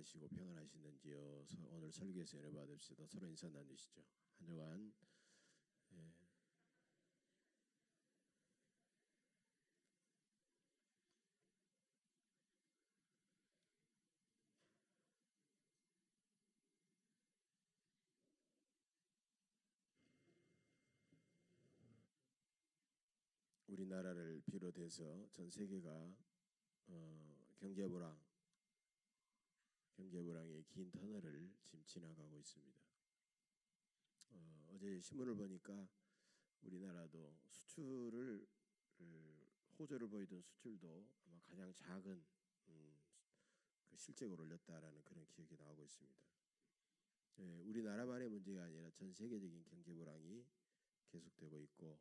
건강하시고 평안하시는지요. 서- 오늘 설교에서 은혜 받읍시다. 서로 인사 나누시죠. 한 주간 예. 우리나라를 비롯해서 전 세계가 어, 경제 불황, 불황의 긴 터널을 지금 지나가고 있습니다. 어, 어제 신문을 보니까 우리나라도 수출을 을, 호조를 보이던 수출도 아마 가장 작은 음, 그 실적을 올렸다라는 그런 기억이 나오고 있습니다. 예, 우리나라만의 문제가 아니라 전 세계적인 경제 불황이 계속되고 있고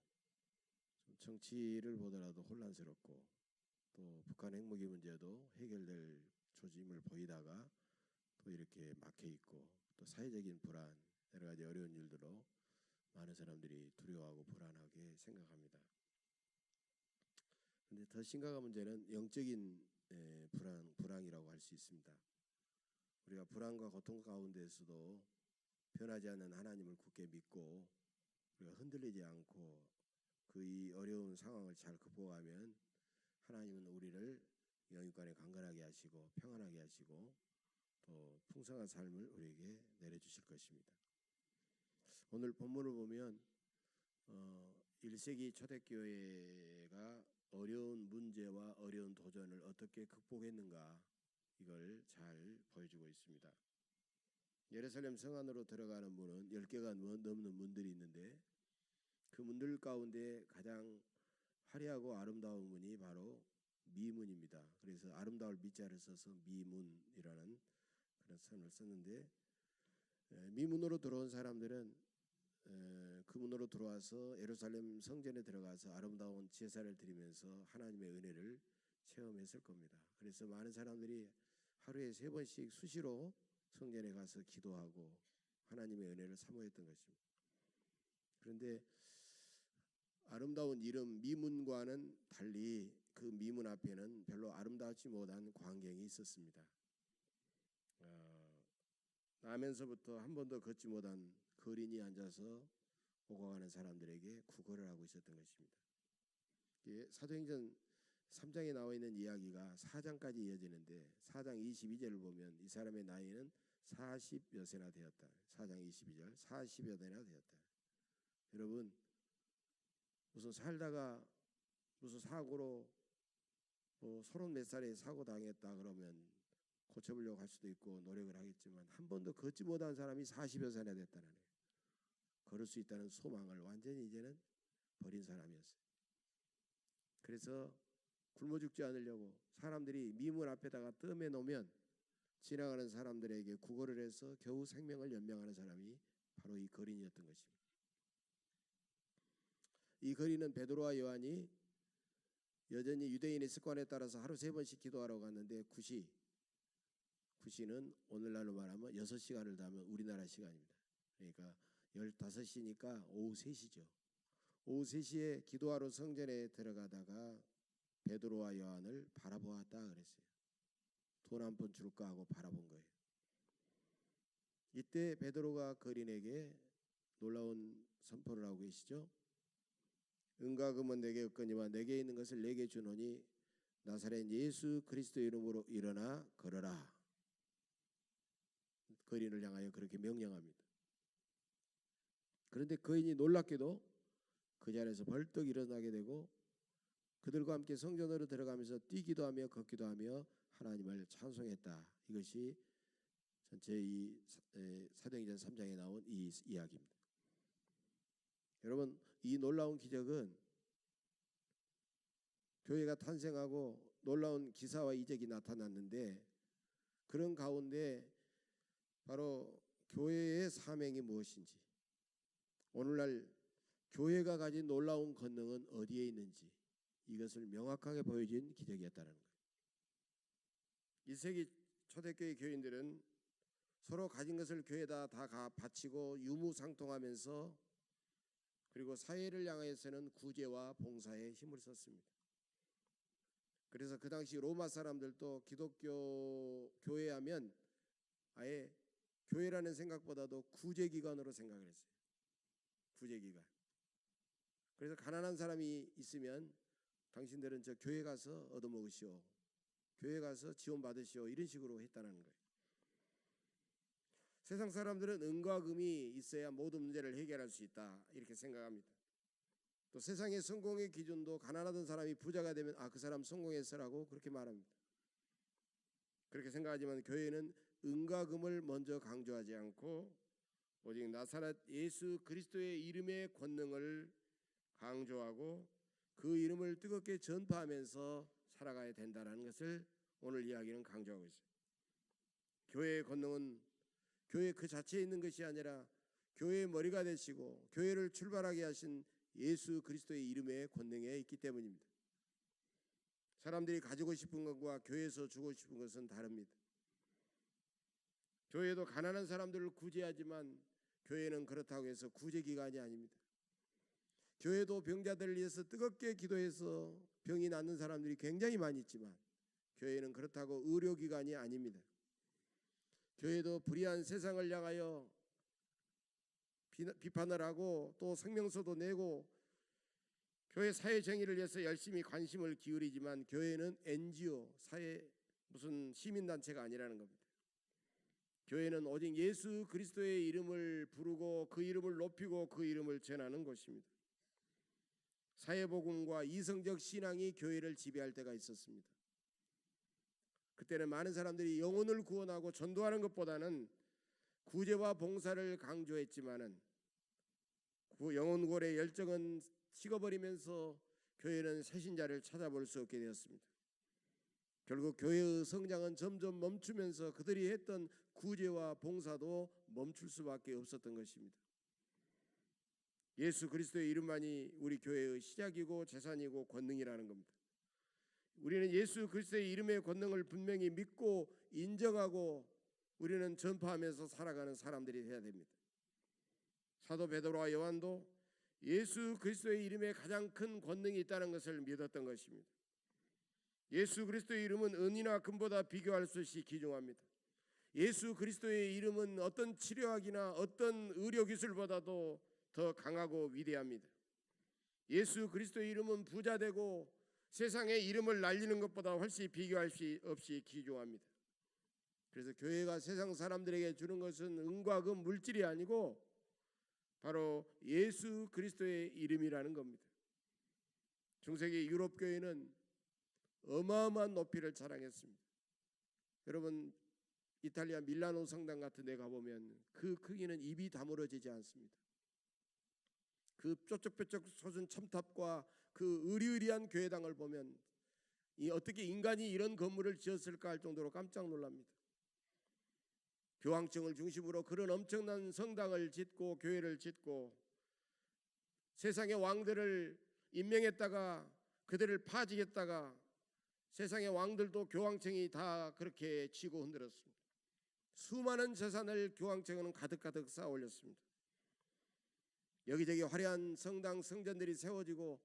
좀 정치를 보더라도 혼란스럽고 또 북한 핵무기 문제도 해결될 조짐을 보이다가 또 이렇게 막혀 있고 또 사회적인 불안 여러 가지 어려운 일들로 많은 사람들이 두려워하고 불안하게 생각합니다. 그런데 더 심각한 문제는 영적인 에, 불안 불안이라고 할 수 있습니다. 우리가 불안과 고통 가운데서도 변하지 않는 하나님을 굳게 믿고 우리가 흔들리지 않고 그 이 어려운 상황을 잘 극복하면 하나님은 우리를 영육간에 강건하게 하시고 평안하게 하시고 또 풍성한 삶을 우리에게 내려주실 것입니다. 오늘 본문을 보면 어, 1세기 초대교회가 어려운 문제와 어려운 도전을 어떻게 극복했는가 이걸 잘 보여주고 있습니다. 예루살렘 성 안으로 들어가는 문은 10개가 넘는 문들이 있는데 그 문들 가운데 가장 화려하고 아름다운 문이 바로 미문입니다. 그래서 아름다울 미자를 써서 미문이라는 그런 선을 썼는데 에, 미문으로 들어온 사람들은 에, 그 문으로 들어와서 예루살렘 성전에 들어가서 아름다운 제사를 드리면서 하나님의 은혜를 체험했을 겁니다. 그래서 많은 사람들이 하루에 세 번씩 수시로 성전에 가서 기도하고 하나님의 은혜를 사모했던 것입니다. 그런데 아름다운 이름 미문과는 달리 그 미문 앞에는 별로 아름답지 못한 광경이 있었습니다. 어, 나면서부터 한 번도 걷지 못한 거린이 앉아서 오고 가는 사람들에게 구걸을 하고 있었던 것입니다. 이게 사도행전 3장에 나와 있는 이야기가 4장까지 이어지는데 4장 22절을 보면 이 사람의 나이는 40여 세나 되었다. 4장 22절 40여 대나 되었다. 여러분 무슨 살다가 무슨 사고로 뭐 서른 몇 살에 사고 당했다 그러면 고쳐보려고 할 수도 있고 노력을 하겠지만 한 번도 걷지 못한 사람이 40여 살이나 됐다는 거예요. 걸을 수 있다는 소망을 완전히 이제는 버린 사람이었어요. 그래서 굶어 죽지 않으려고 사람들이 미문 앞에다가 뜸해 놓으면 지나가는 사람들에게 구걸을 해서 겨우 생명을 연명하는 사람이 바로 이 거린이었던 것입니다. 이 거리는 베드로와 요한이 여전히 유대인의 습관에 따라서 하루 세 번씩 기도하러 갔는데 9시 9시는 오늘날로 말하면 6시간을 더하면 우리나라 시간입니다. 그러니까 15시니까 오후 3시죠. 오후 3시에 기도하러 성전에 들어가다가 베드로와 요한을 바라보았다 그랬어요. 돈 한 푼 줄까 하고 바라본 거예요. 이때 베드로가 거린에게 놀라운 선포를 하고 계시죠. 은과 금은 내게 없거니와 내게 있는 것을 내게 주노니 나사렛 예수 그리스도 이름으로 일어나 걸어라. 거인을 향하여 그렇게 명령합니다. 그런데 거인이 놀랍게도 그 자리에서 벌떡 일어나게 되고 그들과 함께 성전으로 들어가면서 뛰기도 하며 걷기도 하며 하나님을 찬송했다. 이것이 전체 이 사도행전 3장에 나온 이 이야기입니다. 여러분 이 놀라운 기적은 교회가 탄생하고 놀라운 기사와 이적이 나타났는데 그런 가운데 바로 교회의 사명이 무엇인지 오늘날 교회가 가진 놀라운 권능은 어디에 있는지 이것을 명확하게 보여준 기적이었다는 거예요. 1세기 초대교회 교인들은 서로 가진 것을 교회에다 다 바치고 유무상통하면서 그리고 사회를 향해서는 구제와 봉사에 힘을 썼습니다. 그래서 그 당시 로마 사람들도 기독교 교회하면 아예 교회라는 생각보다도 구제기관으로 생각을 했어요. 구제기관. 그래서 가난한 사람이 있으면 당신들은 저 교회 가서 얻어먹으시오. 교회 가서 지원 받으시오. 이런 식으로 했다는 거예요. 세상 사람들은 은과 금이 있어야 모든 문제를 해결할 수 있다. 이렇게 생각합니다. 또 세상의 성공의 기준도 가난하던 사람이 부자가 되면 아 그 사람 성공했어라고 그렇게 말합니다. 그렇게 생각하지만 교회는 은과 금을 먼저 강조하지 않고 오직 나사렛 예수 그리스도의 이름의 권능을 강조하고 그 이름을 뜨겁게 전파하면서 살아가야 된다는 것을 오늘 이야기는 강조하고 있어요. 교회의 권능은 교회 그 자체에 있는 것이 아니라 교회의 머리가 되시고 교회를 출발하게 하신 예수 그리스도의 이름의 권능에 있기 때문입니다. 사람들이 가지고 싶은 것과 교회에서 주고 싶은 것은 다릅니다. 교회도 가난한 사람들을 구제하지만 교회는 그렇다고 해서 구제 기관이 아닙니다. 교회도 병자들을 위해서 뜨겁게 기도해서 병이 낫는 사람들이 굉장히 많이 있지만 교회는 그렇다고 의료 기관이 아닙니다. 교회도 불의한 세상을 향하여 비- 비판을 하고 또 성명서도 내고 교회 사회 정의를 위해서 열심히 관심을 기울이지만 교회는 NGO 사회 무슨 시민 단체가 아니라는 겁니다. 교회는 오직 예수 그리스도의 이름을 부르고 그 이름을 높이고 그 이름을 전하는 곳입니다. 사회복음과 이성적 신앙이 교회를 지배할 때가 있었습니다. 그때는 많은 사람들이 영혼을 구원하고 전도하는 것보다는 구제와 봉사를 강조했지만은 그 영혼 구원의 열정은 식어버리면서 교회는 새신자를 찾아볼 수 없게 되었습니다. 결국 교회의 성장은 점점 멈추면서 그들이 했던 구제와 봉사도 멈출 수밖에 없었던 것입니다. 예수 그리스도의 이름만이 우리 교회의 시작이고 재산이고 권능이라는 겁니다. 우리는 예수 그리스도의 이름의 권능을 분명히 믿고 인정하고 우리는 전파하면서 살아가는 사람들이 되어야 됩니다. 사도 베드로와 요한도 예수 그리스도의 이름에 가장 큰 권능이 있다는 것을 믿었던 것입니다. 예수 그리스도의 이름은 은이나 금보다 비교할 수 없이 귀중합니다. 예수 그리스도의 이름은 어떤 치료학이나 어떤 의료 기술보다도 더 강하고 위대합니다. 예수 그리스도의 이름은 부자 되고 세상의 이름을 날리는 것보다 훨씬 비교할 수 없이 귀중합니다. 그래서 교회가 세상 사람들에게 주는 것은 은과 금 물질이 아니고 바로 예수 그리스도의 이름이라는 겁니다. 중세기 유럽 교회는 어마어마한 높이를 자랑했습니다. 여러분 이탈리아 밀라노 성당 같은 데 가보면 그 크기는 입이 다물어지지 않습니다. 그 뾰족뾰족 솟은 첨탑과 그 의리의리한 교회당을 보면 이 어떻게 인간이 이런 건물을 지었을까 할 정도로 깜짝 놀랍니다. 교황청을 중심으로 그런 엄청난 성당을 짓고 교회를 짓고 세상의 왕들을 임명했다가 그들을 파직했다가 세상의 왕들도 교황청이 다 그렇게 치고 흔들었습니다. 수많은 재산을 교황청은 가득가득 쌓아 올렸습니다. 여기저기 화려한 성당 성전들이 세워지고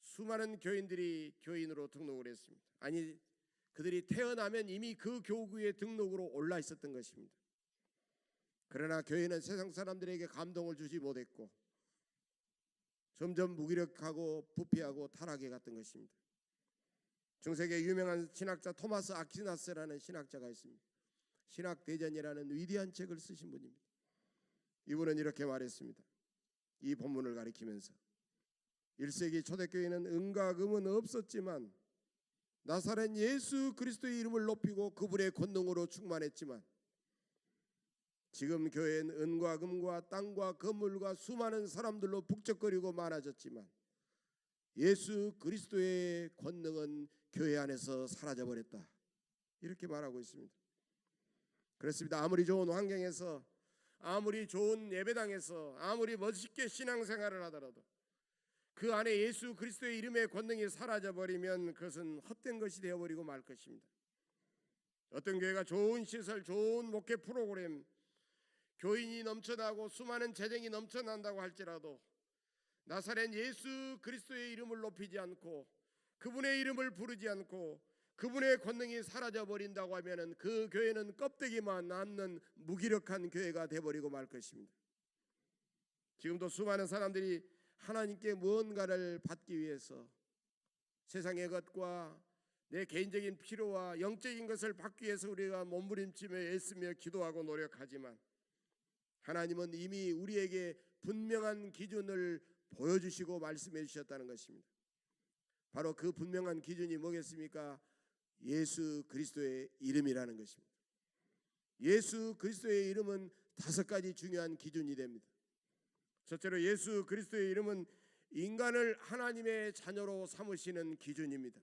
수많은 교인들이 교인으로 등록을 했습니다. 아니 그들이 태어나면 이미 그 교구에 등록으로 올라 있었던 것입니다. 그러나 교회는 세상 사람들에게 감동을 주지 못했고 점점 무기력하고 부패하고 타락해 갔던 것입니다. 중세계 유명한 신학자 토마스 아퀴나스라는 신학자가 있습니다. 신학 대전이라는 위대한 책을 쓰신 분입니다. 이분은 이렇게 말했습니다. 이 본문을 가리키면서 1세기 초대교회는 은과 금은 없었지만 나사렛 예수 그리스도의 이름을 높이고 그분의 권능으로 충만했지만 지금 교회는 은과 금과 땅과 건물과 수많은 사람들로 북적거리고 많아졌지만 예수 그리스도의 권능은 교회 안에서 사라져 버렸다. 이렇게 말하고 있습니다. 그렇습니다. 아무리 좋은 환경에서 아무리 좋은 예배당에서 아무리 멋있게 신앙생활을 하더라도 그 안에 예수 그리스도의 이름의 권능이 사라져 버리면 그것은 헛된 것이 되어 버리고 말 것입니다. 어떤 교회가 좋은 시설, 좋은 목회 프로그램, 교인이 넘쳐나고 수많은 재정이 넘쳐난다고 할지라도 나사렛 예수 그리스도의 이름을 높이지 않고 그분의 이름을 부르지 않고 그분의 권능이 사라져 버린다고 하면은 그 교회는 껍데기만 남는 무기력한 교회가 돼 버리고 말 것입니다. 지금도 수많은 사람들이 하나님께 무언가를 받기 위해서 세상의 것과 내 개인적인 필요와 영적인 것을 받기 위해서 우리가 몸부림치며 애쓰며 기도하고 노력하지만 하나님은 이미 우리에게 분명한 기준을 보여주시고 말씀해 주셨다는 것입니다. 바로 그 분명한 기준이 뭐겠습니까? 예수 그리스도의 이름이라는 것입니다. 예수 그리스도의 이름은 다섯 가지 중요한 기준이 됩니다. 첫째로 예수 그리스도의 이름은 인간을 하나님의 자녀로 삼으시는 기준입니다.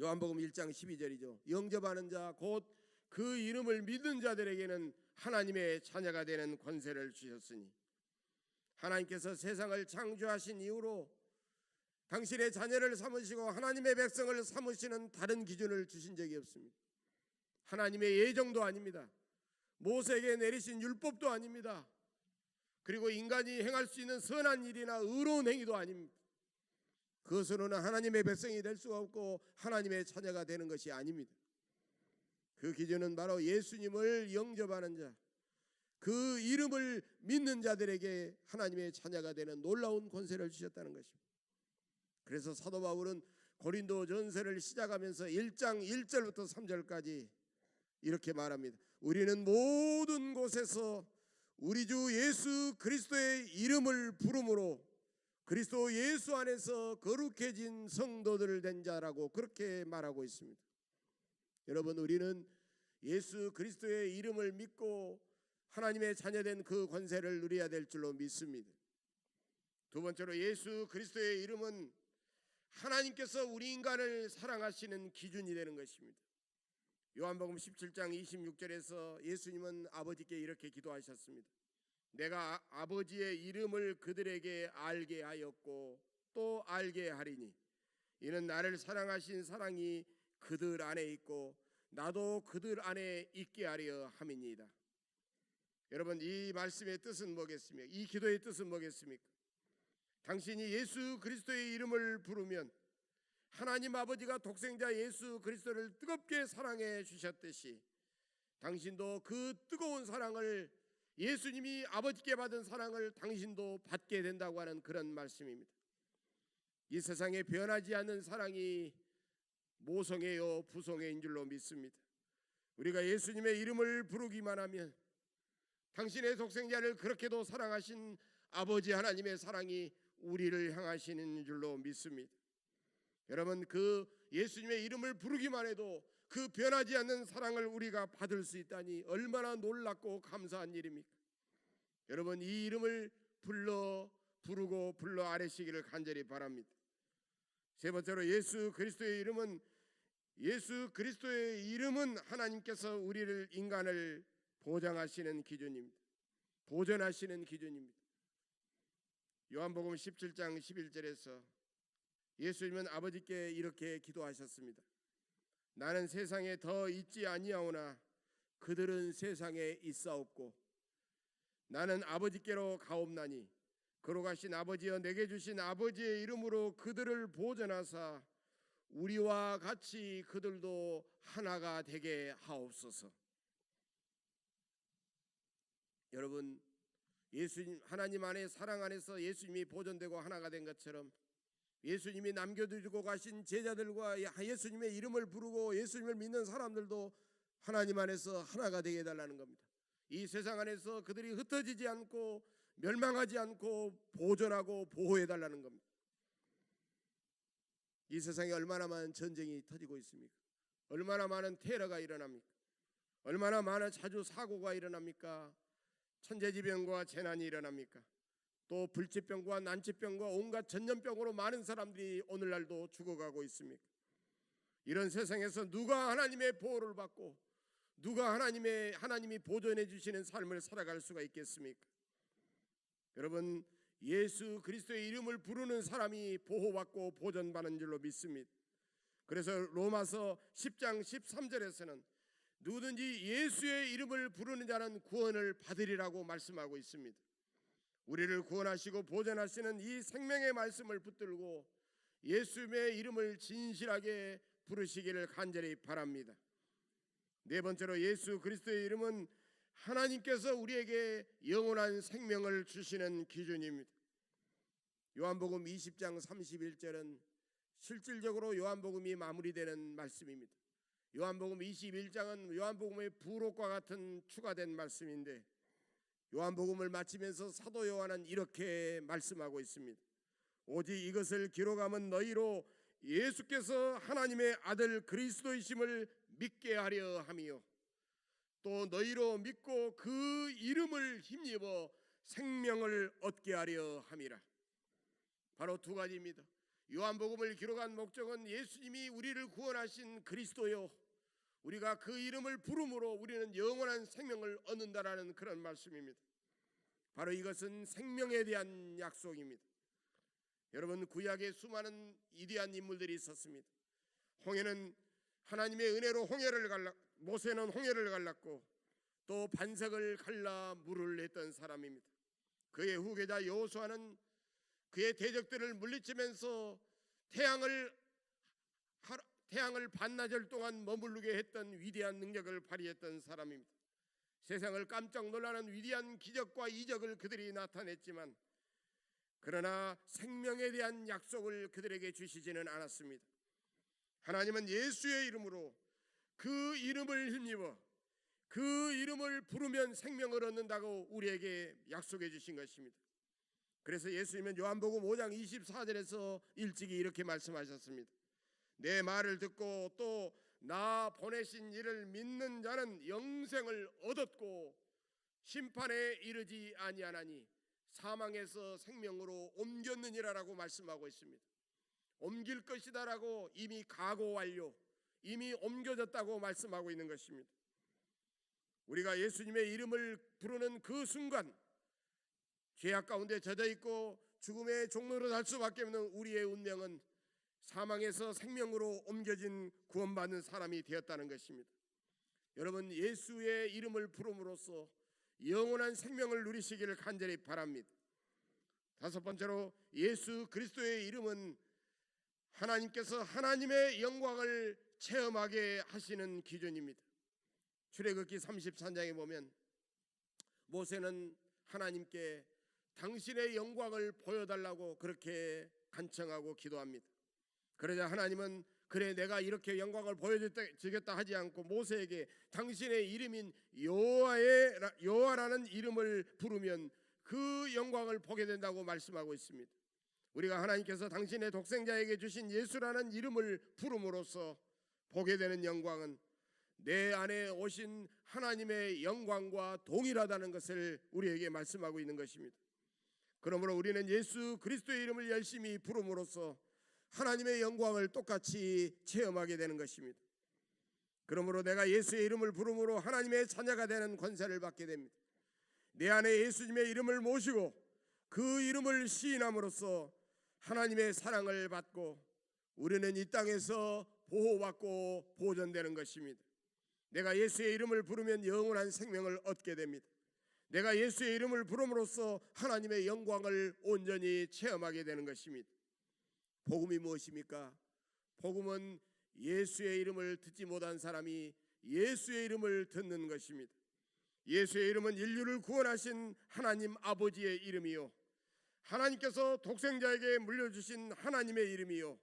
요한복음 1장 12절이죠. 영접하는 자 곧 그 이름을 믿는 자들에게는 하나님의 자녀가 되는 권세를 주셨으니 하나님께서 세상을 창조하신 이후로 당신의 자녀를 삼으시고 하나님의 백성을 삼으시는 다른 기준을 주신 적이 없습니다. 하나님의 예정도 아닙니다. 모세에게 내리신 율법도 아닙니다. 그리고 인간이 행할 수 있는 선한 일이나 의로운 행위도 아닙니다. 그것으로는 하나님의 백성이 될 수가 없고 하나님의 자녀가 되는 것이 아닙니다. 그 기준은 바로 예수님을 영접하는 자, 그 이름을 믿는 자들에게 하나님의 자녀가 되는 놀라운 권세를 주셨다는 것입니다. 그래서 사도 바울은 고린도 전서를 시작하면서 1장 1절부터 3절까지 이렇게 말합니다. 우리는 모든 곳에서 우리 주 예수 그리스도의 이름을 부름으로 그리스도 예수 안에서 거룩해진 성도들 된 자라고 그렇게 말하고 있습니다. 여러분 우리는 예수 그리스도의 이름을 믿고 하나님의 자녀된 그 권세를 누려야 될 줄로 믿습니다. 두 번째로 예수 그리스도의 이름은 하나님께서 우리 인간을 사랑하시는 기준이 되는 것입니다. 요한복음 17장 26절에서 예수님은 아버지께 이렇게 기도하셨습니다. 내가 아버지의 이름을 그들에게 알게 하였고 또 알게 하리니 이는 나를 사랑하신 사랑이 그들 안에 있고 나도 그들 안에 있게 하려 함이니이다. 여러분 이 말씀의 뜻은 뭐겠습니까? 이 기도의 뜻은 뭐겠습니까? 당신이 예수 그리스도의 이름을 부르면 하나님 아버지가 독생자 예수 그리스도를 뜨겁게 사랑해 주셨듯이 당신도 그 뜨거운 사랑을 예수님이 아버지께 받은 사랑을 당신도 받게 된다고 하는 그런 말씀입니다. 이 세상에 변하지 않는 사랑이 모성애요 부성애인 줄로 믿습니다. 우리가 예수님의 이름을 부르기만 하면 당신의 독생자를 그렇게도 사랑하신 아버지 하나님의 사랑이 우리를 향하시는 줄로 믿습니다. 여러분 그 예수님의 이름을 부르기만 해도 그 변하지 않는 사랑을 우리가 받을 수 있다니 얼마나 놀랍고 감사한 일입니까? 여러분 이 이름을 불러 부르고 불러 아뢰시기를 간절히 바랍니다. 세 번째로 예수 그리스도의 이름은 예수 그리스도의 이름은 하나님께서 우리를 인간을 보장하시는 기준입니다. 보존하시는 기준입니다. 요한복음 17장 11절에서 예수님은 아버지께 이렇게 기도하셨습니다. 나는 세상에 더 있지 아니하오나 그들은 세상에 있사옵고 나는 아버지께로 가옵나니 그로 가신 아버지여 내게 주신 아버지의 이름으로 그들을 보존하사 우리와 같이 그들도 하나가 되게 하옵소서. 여러분 예수님 하나님 안에 사랑 안에서 예수님이 보존되고 하나가 된 것처럼 예수님이 남겨두고 가신 제자들과 예수님의 이름을 부르고 예수님을 믿는 사람들도 하나님 안에서 하나가 되게 해달라는 겁니다. 이 세상 안에서 그들이 흩어지지 않고 멸망하지 않고 보존하고 보호해 달라는 겁니다. 이 세상에 얼마나 많은 전쟁이 터지고 있습니까? 얼마나 많은 테러가 일어납니까? 얼마나 많은 자주 사고가 일어납니까? 천재지변과 재난이 일어납니까? 또 불치병과 난치병과 온갖 전염병으로 많은 사람들이 오늘날도 죽어가고 있습니까? 이런 세상에서 누가 하나님의 보호를 받고 누가 하나님의 하나님이 보존해 주시는 삶을 살아갈 수가 있겠습니까? 여러분 예수 그리스도의 이름을 부르는 사람이 보호받고 보존받는 줄로 믿습니다. 그래서 로마서 10장 13절에서는 누구든지 예수의 이름을 부르는 자는 구원을 받으리라고 말씀하고 있습니다. 우리를 구원하시고 보존하시는 이 생명의 말씀을 붙들고 예수님의 이름을 진실하게 부르시기를 간절히 바랍니다. 네 번째로 예수 그리스도의 이름은 하나님께서 우리에게 영원한 생명을 주시는 기준입니다. 요한복음 20장 31절은 실질적으로 요한복음이 마무리되는 말씀입니다. 요한복음 21장은 요한복음의 부록과 같은 추가된 말씀인데 요한복음을 마치면서 사도 요한은 이렇게 말씀하고 있습니다. 오직 이것을 기록함은 너희로 예수께서 하나님의 아들 그리스도이심을 믿게 하려 함이요 또 너희로 믿고 그 이름을 힘입어 생명을 얻게 하려 함이라. 바로 두 가지입니다. 요한복음을 기록한 목적은 예수님이 우리를 구원하신 그리스도요. 우리가 그 이름을 부름으로 우리는 영원한 생명을 얻는다라는 그런 말씀입니다. 바로 이것은 생명에 대한 약속입니다. 여러분 구약에 수많은 위대한 인물들이 있었습니다. 홍해는 하나님의 은혜로 홍해를 갈라 모세는 홍해를 갈랐고 또 반석을 갈라 물을 냈던 사람입니다. 그의 후계자 여호수아는 그의 대적들을 물리치면서 태양을 태양을 반나절 동안 머무르게 했던 위대한 능력을 발휘했던 사람입니다. 세상을 깜짝 놀라는 위대한 기적과 이적을 그들이 나타냈지만 그러나 생명에 대한 약속을 그들에게 주시지는 않았습니다. 하나님은 예수의 이름으로 그 이름을 힘입어 그 이름을 부르면 생명을 얻는다고 우리에게 약속해 주신 것입니다. 그래서 예수님은 요한복음 5장 24절에서 일찍이 이렇게 말씀하셨습니다. 내 말을 듣고 또 나 보내신 이를 믿는 자는 영생을 얻었고 심판에 이르지 아니하나니 사망에서 생명으로 옮겼느니라라고 말씀하고 있습니다. 옮길 것이다라고 이미 각오 완료, 이미 옮겨졌다고 말씀하고 있는 것입니다. 우리가 예수님의 이름을 부르는 그 순간 죄악 가운데 젖어 있고 죽음의 종로로 갈 수밖에 없는 우리의 운명은 사망에서 생명으로 옮겨진 구원받는 사람이 되었다는 것입니다. 여러분 예수의 이름을 부름으로써 영원한 생명을 누리시기를 간절히 바랍니다. 다섯 번째로 예수 그리스도의 이름은 하나님께서 하나님의 영광을 체험하게 하시는 기준입니다. 출애굽기 33장에 보면 모세는 하나님께 당신의 영광을 보여달라고 그렇게 간청하고 기도합니다. 그러자 하나님은 그래 내가 이렇게 영광을 보여주겠다 하지 않고 모세에게 당신의 이름인 여호와의 여호와라는 이름을 부르면 그 영광을 보게 된다고 말씀하고 있습니다. 우리가 하나님께서 당신의 독생자에게 주신 예수라는 이름을 부름으로써 보게 되는 영광은 내 안에 오신 하나님의 영광과 동일하다는 것을 우리에게 말씀하고 있는 것입니다. 그러므로 우리는 예수 그리스도의 이름을 열심히 부름으로써 하나님의 영광을 똑같이 체험하게 되는 것입니다. 그러므로 내가 예수의 이름을 부름으로 하나님의 자녀가 되는 권세를 받게 됩니다. 내 안에 예수님의 이름을 모시고 그 이름을 시인함으로써 하나님의 사랑을 받고 우리는 이 땅에서 보호받고 보존되는 것입니다. 내가 예수의 이름을 부르면 영원한 생명을 얻게 됩니다. 내가 예수의 이름을 부름으로써 하나님의 영광을 온전히 체험하게 되는 것입니다. 복음이 무엇입니까? 복음은 예수의 이름을 듣지 못한 사람이 예수의 이름을 듣는 것입니다. 예수의 이름은 인류를 구원하신 하나님 아버지의 이름이요. 하나님께서 독생자에게 물려주신 하나님의 이름이요.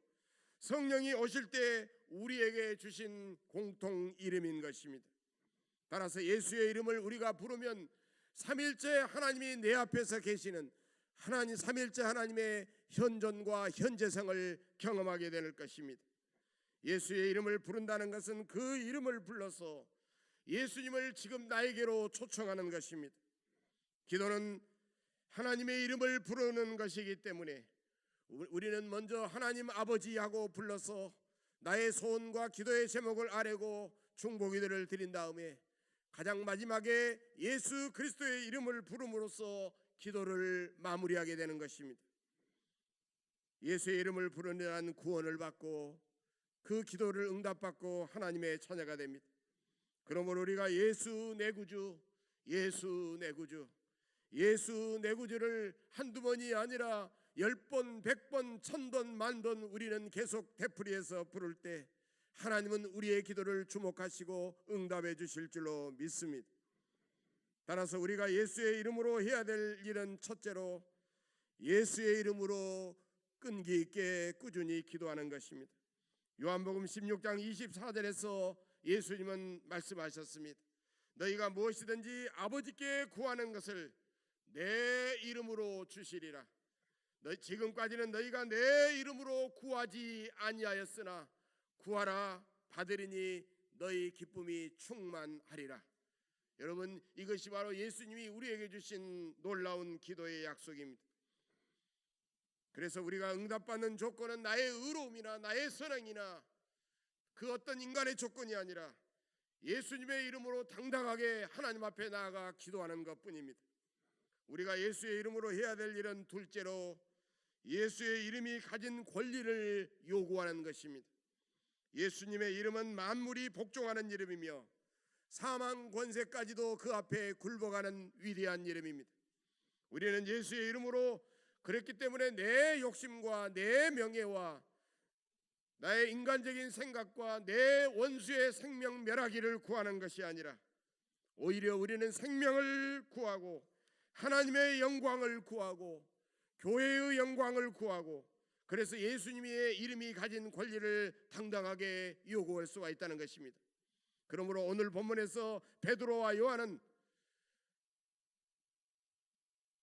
성령이 오실 때 우리에게 주신 공통 이름인 것입니다. 따라서 예수의 이름을 우리가 부르면 삼일째 하나님이 내 앞에서 계시는 하나님 삼일째 하나님의 현존과 현재성을 경험하게 될 것입니다. 예수의 이름을 부른다는 것은 그 이름을 불러서 예수님을 지금 나에게로 초청하는 것입니다. 기도는 하나님의 이름을 부르는 것이기 때문에 우리는 먼저 하나님 아버지하고 불러서 나의 소원과 기도의 제목을 아뢰고 중보기도를 드린 다음에 가장 마지막에 예수 그리스도의 이름을 부름으로써 기도를 마무리하게 되는 것입니다. 예수의 이름을 부르는 구원을 받고 그 기도를 응답받고 하나님의 처녀가 됩니다. 그러므로 우리가 예수 내 구주, 예수 내 구주, 예수 내 구주를 한두 번이 아니라 열 번, 백 번, 천 번, 만 번 우리는 계속 되풀이해서 부를 때 하나님은 우리의 기도를 주목하시고 응답해 주실 줄로 믿습니다. 따라서 우리가 예수의 이름으로 해야 될 일은 첫째로 예수의 이름으로 끈기 있게 꾸준히 기도하는 것입니다. 요한복음 16장 24절에서 예수님은 말씀하셨습니다. 너희가 무엇이든지 아버지께 구하는 것을 내 이름으로 주시리라. 너 지금까지는 너희가 내 이름으로 구하지 아니하였으나 구하라 받으리니 너희 기쁨이 충만하리라. 여러분 이것이 바로 예수님이 우리에게 주신 놀라운 기도의 약속입니다. 그래서 우리가 응답받는 조건은 나의 의로움이나 나의 선행이나 그 어떤 인간의 조건이 아니라 예수님의 이름으로 당당하게 하나님 앞에 나아가 기도하는 것 뿐입니다. 우리가 예수의 이름으로 해야 될 일은 둘째로 예수의 이름이 가진 권리를 요구하는 것입니다. 예수님의 이름은 만물이 복종하는 이름이며 사망 권세까지도 그 앞에 굴복하는 위대한 이름입니다. 우리는 예수의 이름으로 그랬기 때문에 내 욕심과 내 명예와 나의 인간적인 생각과 내 원수의 생명 멸하기를 구하는 것이 아니라 오히려 우리는 생명을 구하고 하나님의 영광을 구하고 교회의 영광을 구하고 그래서 예수님의 이름이 가진 권리를 당당하게 요구할 수가 있다는 것입니다. 그러므로 오늘 본문에서 베드로와 요한은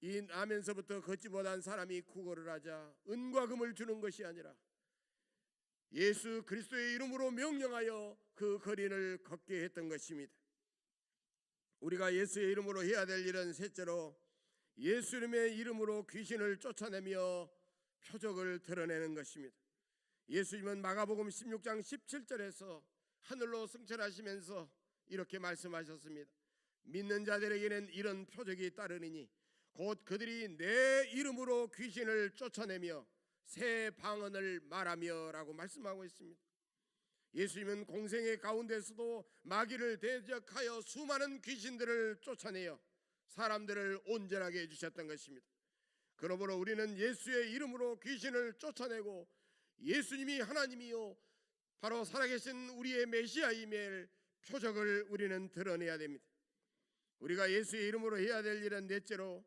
이 나면서부터 걷지 못한 사람이 구걸을 하자 은과 금을 주는 것이 아니라 예수 그리스도의 이름으로 명령하여 그 거리를 걷게 했던 것입니다. 우리가 예수의 이름으로 해야 될 일은 셋째로 예수님의 이름으로 귀신을 쫓아내며 표적을 드러내는 것입니다. 예수님은 마가복음 16장 17절에서 하늘로 승천하시면서 이렇게 말씀하셨습니다. 믿는 자들에게는 이런 표적이 따르니 곧 그들이 내 이름으로 귀신을 쫓아내며 새 방언을 말하며라고 말씀하고 있습니다. 예수님은 공생의 가운데서도 마귀를 대적하여 수많은 귀신들을 쫓아내어 사람들을 온전하게 해주셨던 것입니다. 그러므로 우리는 예수의 이름으로 귀신을 쫓아내고 예수님이 하나님이요 바로 살아계신 우리의 메시아임을 표적을 우리는 드러내야 됩니다. 우리가 예수의 이름으로 해야 될 일은 넷째로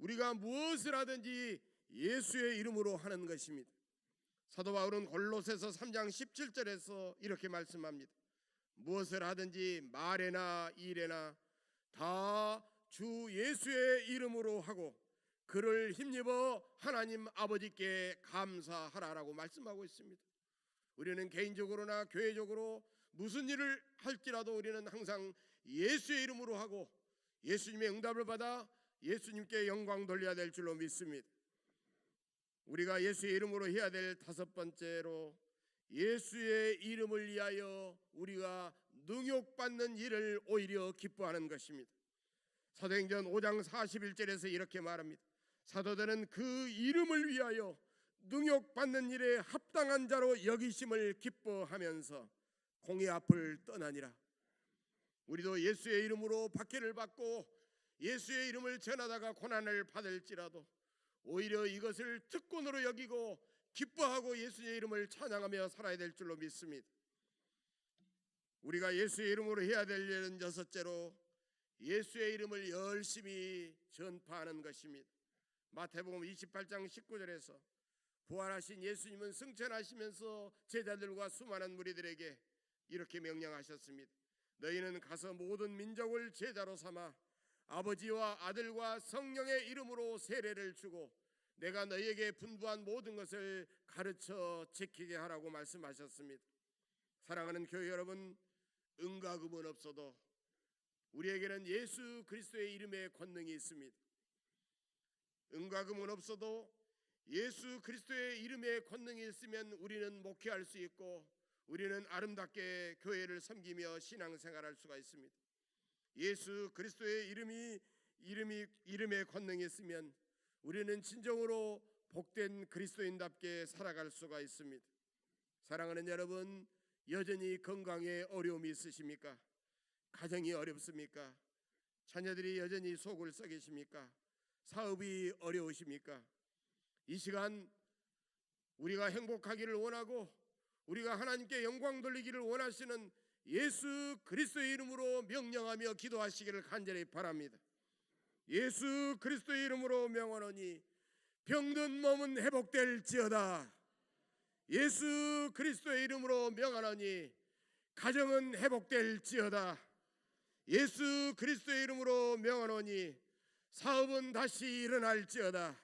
우리가 무엇을 하든지 예수의 이름으로 하는 것입니다. 사도 바울은 골로새서 3장 17절에서 이렇게 말씀합니다. 무엇을 하든지 말에나 일에나 다 주 예수의 이름으로 하고 그를 힘입어 하나님 아버지께 감사하라라고 말씀하고 있습니다. 우리는 개인적으로나 교회적으로 무슨 일을 할지라도 우리는 항상 예수의 이름으로 하고 예수님의 응답을 받아 예수님께 영광 돌려야 될 줄로 믿습니다. 우리가 예수의 이름으로 해야 될 다섯 번째로 예수의 이름을 위하여 우리가 능욕받는 일을 오히려 기뻐하는 것입니다. 사도행전 5장 41절에서 이렇게 말합니다. 사도들은 그 이름을 위하여 능욕받는 일에 합당한 자로 여기심을 기뻐하면서 공의 앞을 떠나니라. 우리도 예수의 이름으로 박해를 받고 예수의 이름을 전하다가 고난을 받을지라도 오히려 이것을 특권으로 여기고 기뻐하고 예수의 이름을 찬양하며 살아야 될 줄로 믿습니다. 우리가 예수의 이름으로 해야 될 일은 여섯째로 예수의 이름을 열심히 전파하는 것입니다. 마태복음 28장 19절에서 부활하신 예수님은 승천하시면서 제자들과 수많은 무리들에게 이렇게 명령하셨습니다. 너희는 가서 모든 민족을 제자로 삼아 아버지와 아들과 성령의 이름으로 세례를 주고 내가 너희에게 분부한 모든 것을 가르쳐 지키게 하라고 말씀하셨습니다. 사랑하는 교회 여러분, 은과 금은 없어도 우리에게는 예수 그리스도의 이름의 권능이 있습니다. 은과 금은 없어도 예수 그리스도의 이름의 권능이 있으면 우리는 목회할 수 있고 우리는 아름답게 교회를 섬기며 신앙생활할 수가 있습니다. 예수 그리스도의 이름이 이름이 이름의 권능이 있으면 우리는 진정으로 복된 그리스도인답게 살아갈 수가 있습니다. 사랑하는 여러분, 여전히 건강에 어려움이 있으십니까? 가정이 어렵습니까? 자녀들이 여전히 속을 썩이십니까? 사업이 어려우십니까? 이 시간 우리가 행복하기를 원하고 우리가 하나님께 영광 돌리기를 원하시는 예수 그리스도의 이름으로 명령하며 기도하시기를 간절히 바랍니다. 예수 그리스도의 이름으로 명하노니 병든 몸은 회복될지어다. 예수 그리스도의 이름으로 명하노니 가정은 회복될지어다. 예수 그리스도의 이름으로 명하노니 사업은 다시 일어날지어다.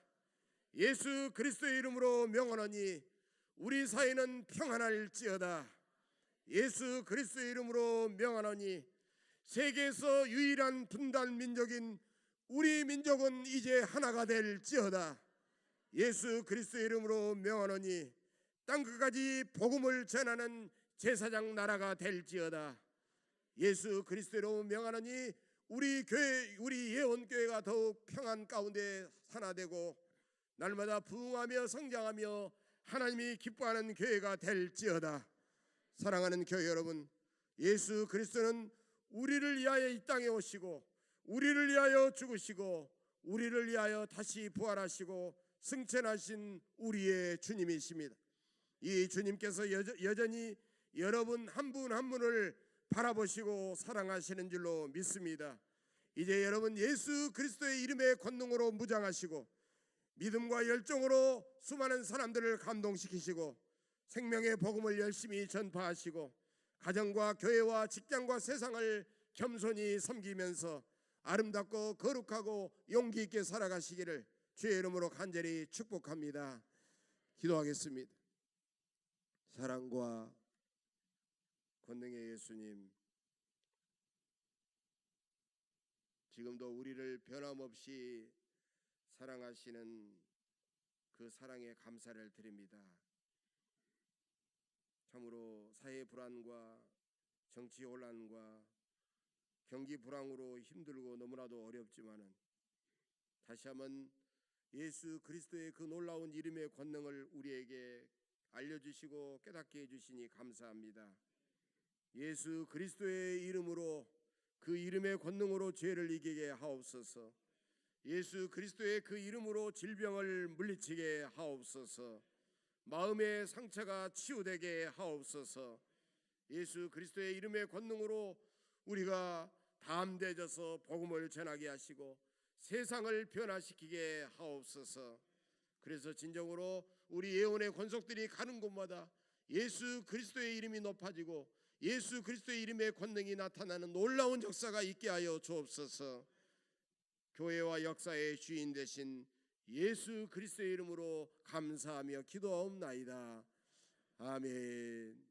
예수 그리스도의 이름으로 명하노니 우리 사회는 평안할지어다. 예수 그리스도의 이름으로 명하노니 세계에서 유일한 분단 민족인 우리 민족은 이제 하나가 될지어다. 예수 그리스도의 이름으로 명하노니 땅 끝까지 복음을 전하는 제사장 나라가 될지어다. 예수 그리스도로 명하노니 우리 교회 우리 예원 교회가 더욱 평안 가운데 하나 되고 날마다 부흥하며 성장하며 하나님이 기뻐하는 교회가 될지어다. 사랑하는 교회 여러분, 예수 그리스도는 우리를 위하여 이 땅에 오시고 우리를 위하여 죽으시고 우리를 위하여 다시 부활하시고 승천하신 우리의 주님이십니다. 이 주님께서 여저, 여전 히 여러분 한 분 한 분을 바라보시고 사랑하시는 줄로 믿습니다. 이제 여러분 예수 그리스도의 이름의 권능으로 무장하시고 믿음과 열정으로 수많은 사람들을 감동시키시고 생명의 복음을 열심히 전파하시고 가정과 교회와 직장과 세상을 겸손히 섬기면서 아름답고 거룩하고 용기 있게 살아가시기를 주의 이름으로 간절히 축복합니다. 기도하겠습니다. 사랑과 권능의 예수님 지금도 우리를 변함없이 사랑하시는 그 사랑에 감사를 드립니다. 참으로 사회 불안과 정치 혼란과 경기 불황으로 힘들고 너무나도 어렵지만은 다시 한번 예수 그리스도의 그 놀라운 이름의 권능을 우리에게 알려주시고 깨닫게 해주시니 감사합니다. 예수 그리스도의 이름으로 그 이름의 권능으로 죄를 이기게 하옵소서. 예수 그리스도의 그 이름으로 질병을 물리치게 하옵소서. 마음의 상처가 치유되게 하옵소서. 예수 그리스도의 이름의 권능으로 우리가 담대져서 복음을 전하게 하시고 세상을 변화시키게 하옵소서. 그래서 진정으로 우리 예언의 권속들이 가는 곳마다 예수 그리스도의 이름이 높아지고 예수 그리스도의 이름의 권능이 나타나는 놀라운 역사가 있게 하여 주옵소서. 교회와 역사의 주인 되신 예수 그리스도의 이름으로 감사하며 기도하옵나이다. 아멘.